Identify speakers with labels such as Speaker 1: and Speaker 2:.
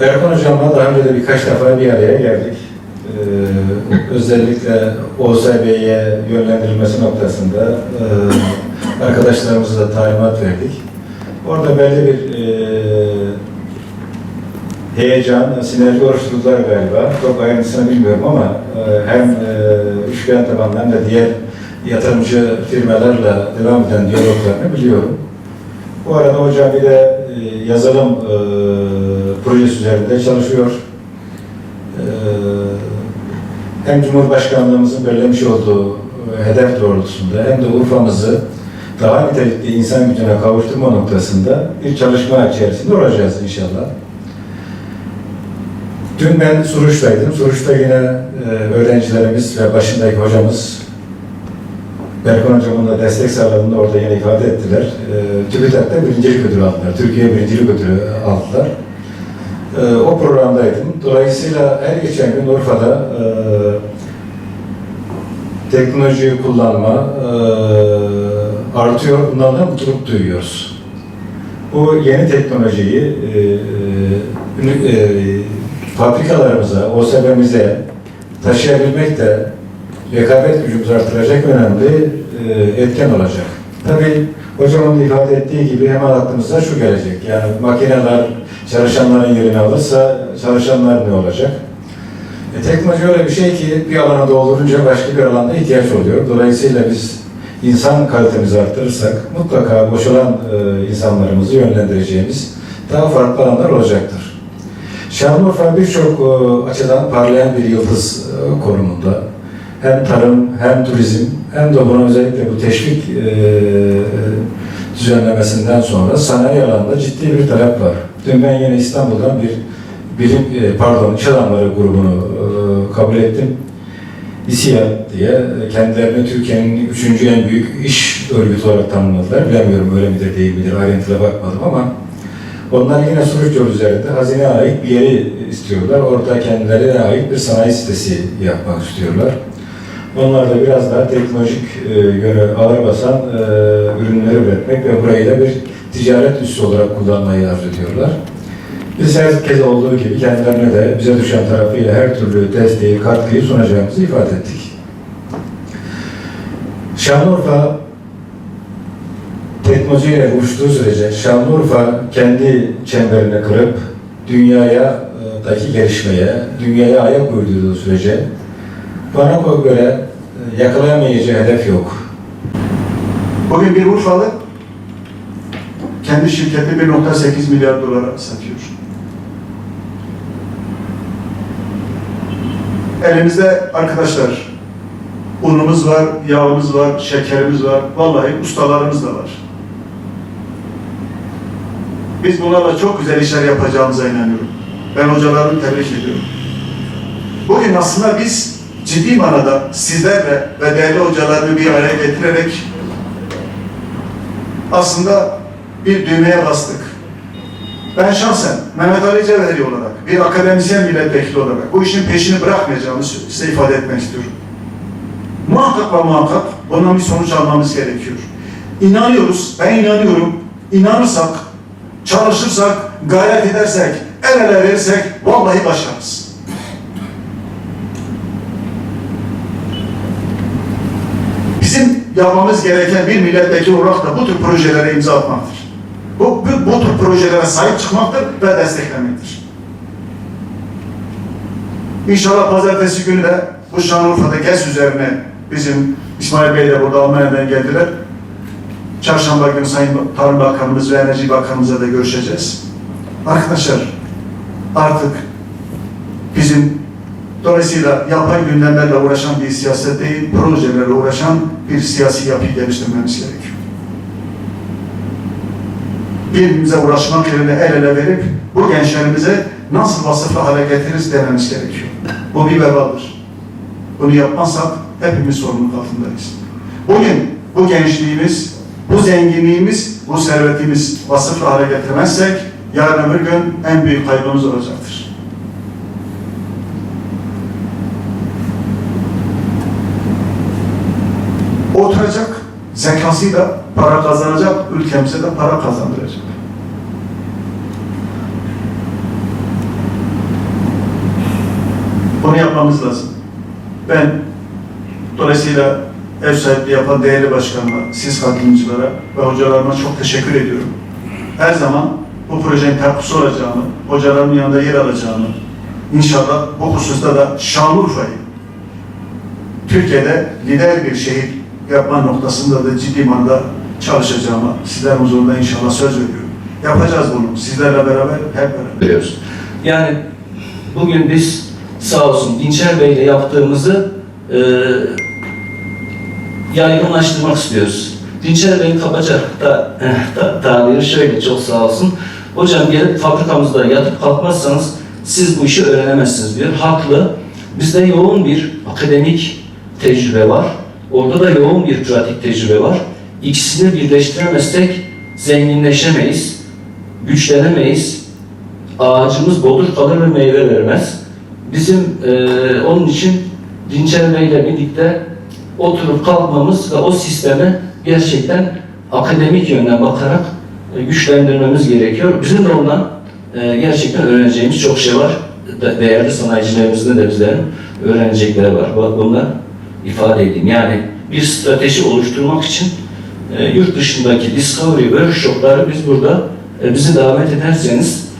Speaker 1: Erkan Hocam'la daha önce de birkaç defa bir araya geldik. Ee, özellikle OSB'ye yönlendirilmesi noktasında e, arkadaşlarımıza da talimat verdik. Orada belli bir e, heyecan, sinerji oluşturdular galiba. Çok ayrıntısını bilmiyorum ama e, hem e, üçgen tabanlı hem de diğer yatırımcı firmalarla devam eden diyaloglarını biliyorum. Bu arada hocam bir de e, yazılım e, projesi üzerinde çalışıyor. E, hem Cumhurbaşkanlığımızın belirlemiş olduğu e, hedef doğrultusunda hem de Urfa'mızı daha nitelikli insan gücüne kavuşturma noktasında bir çalışma içerisinde olacağız inşallah. Dün ben Suruç'taydım. Suruç'ta yine e, öğrencilerimiz ve başındaki hocamız Berkan Hocam'ın da destek sağladığını orada yine ifade ettiler. E, TÜBİTAK'ta birincilik ödülü aldılar. Türkiye birincilik ödülü aldılar. E, o programdaydım. Dolayısıyla her geçen gün Urfa'da e, teknolojiyi kullanma e, artıyor. Bundan da mutluluk duyuyoruz. Bu yeni teknolojiyi e, ünü- e, fabrikalarımıza, OSB'mize taşıyabilmek de rekabet gücümüzü artıracak önemli e, etken olacak. Tabii hocamın ifade ettiği gibi hemen aklımıza şu gelecek. Yani makineler çalışanların yerini alırsa çalışanlar ne olacak? E, teknoloji öyle bir şey ki bir alana doldurunca başka bir alanda ihtiyaç oluyor. Dolayısıyla biz insan kalitemizi arttırırsak mutlaka boşalan e, insanlarımızı yönlendireceğimiz daha farklı alanlar olacaktır. Şanlıurfa birçok e, açıdan parlayan bir yıldız e, konumunda. Hem tarım, hem turizm, hem de buna özellikle bu teşvik e, düzenlemesinden sonra sanayi alanında ciddi bir talep var. Dün ben yine İstanbul'dan bir bilim, e, pardon, iş adamları grubunu e, kabul ettim. İSİAD diye e, kendilerini Türkiye'nin üçüncü en büyük iş örgütü olarak tanımladılar. Bilemiyorum öyle midir değil midir ayrıntılı bakmadım ama onlar yine Suruç yolu üzerinde hazineye ait bir yeri istiyorlar. Orada kendilerine ait bir sanayi sitesi yapmak istiyorlar. Onlar da biraz daha teknolojik e, yönü ağır basan e, ürünleri üretmek ve burayı da bir ticaret üssü olarak kullanmayı arzu ediyorlar. Biz her kez olduğu gibi kendilerine de bize düşen tarafıyla her türlü desteği, katkıyı sunacağımızı ifade ettik. Şanlıurfa teknolojiyle buluştuğu sürece Şanlıurfa kendi çemberini kırıp dünyaya e, daki gelişmeye, dünyaya ayak uydurduğu sürece bana göre e, yakalayamayacağı hedef yok.
Speaker 2: Bugün bir Urfalı kendi şirketi 1.8 milyar dolara satıyor. Elimizde arkadaşlar unumuz var, yağımız var, şekerimiz var. Vallahi ustalarımız da var. Biz bunlarla çok güzel işler yapacağımıza inanıyorum. Ben hocalarımı tebrik ediyorum. Bugün aslında biz ciddi manada sizlerle ve değerli hocalarını bir araya getirerek aslında bir düğmeye bastık. Ben şahsen Mehmet Ali Cevheri olarak, bir akademisyen milletvekili olarak bu işin peşini bırakmayacağımı size ifade etmek istiyorum. Muhakkak ve muhakkak bundan bir sonuç almamız gerekiyor. İnanıyoruz, ben inanıyorum. İnanırsak, çalışırsak, gayret edersek, el ele verirsek vallahi başarırız. Bizim yapmamız gereken bir milletvekili olarak da bu tür projelere imza atmaktır. Bu, bu, bu tür projelere sahip çıkmaktır ve desteklemektir. İnşallah pazartesi günü de bu Şanlıurfa'da GES üzerine bizim İsmail Bey de burada Almanya'dan geldiler. Çarşamba günü Sayın Tarım Bakanımız ve Enerji Bakanımızla da görüşeceğiz. Arkadaşlar artık bizim dolayısıyla yapay gündemlerle uğraşan bir siyaset değil, projelerle uğraşan bir siyasi yapıyı geliştirmemiz gerekiyor. Birbirimize uğraşmak yerine el ele verip bu gençlerimize nasıl vasıflı hale getiririz dememiz gerekiyor. Bu bir vebadır. Bunu yapmazsak hepimiz sorumluluk altındayız. Bugün bu gençliğimiz, bu zenginliğimiz, bu servetimiz vasıflı hale getirmezsek yarın öbür gün en büyük kaybımız olacaktır. Zekasıyla para kazanacak, ülkemize de para kazandıracak. Bunu yapmamız lazım. Ben dolayısıyla ev sahipliği yapan değerli başkanıma, siz katılımcılara ve hocalarıma çok teşekkür ediyorum. Her zaman bu projenin katkısı olacağını, hocalarımın yanında yer alacağını, inşallah bu hususta da Şanlıurfa'yı Türkiye'de lider bir şehir yapma noktasında da ciddi manada çalışacağıma sizlerin huzurunda inşallah söz veriyorum. Yapacağız bunu. Sizlerle beraber, hep beraber.
Speaker 3: veriyoruz. Yani bugün biz sağ olsun Dinçer Bey'le yaptığımızı e, yaygınlaştırmak istiyoruz. Dinçer Bey'in kabaca da, eh, ta, tabiri şöyle çok sağ olsun. Hocam gelip fabrikamızda yatıp kalkmazsanız siz bu işi öğrenemezsiniz diyor. Haklı. Bizde yoğun bir akademik tecrübe var. Orada da yoğun bir pratik tecrübe var. İkisini birleştiremezsek zenginleşemeyiz, güçlenemeyiz, ağacımız bodur kalır ve meyve vermez. Bizim eee, onun için ile birlikte oturup kalkmamız ve o sistemi gerçekten akademik yönden bakarak e, güçlendirmemiz gerekiyor. Bizim de ondan e, gerçekten öğreneceğimiz çok şey var. De- Değerli sanayicilerimizin de bizlerin öğrenecekleri var. Bak bunlar ifade edeyim. Yani bir strateji oluşturmak için e, yurt dışındaki Discovery workshopları biz burada e, bizi davet ederseniz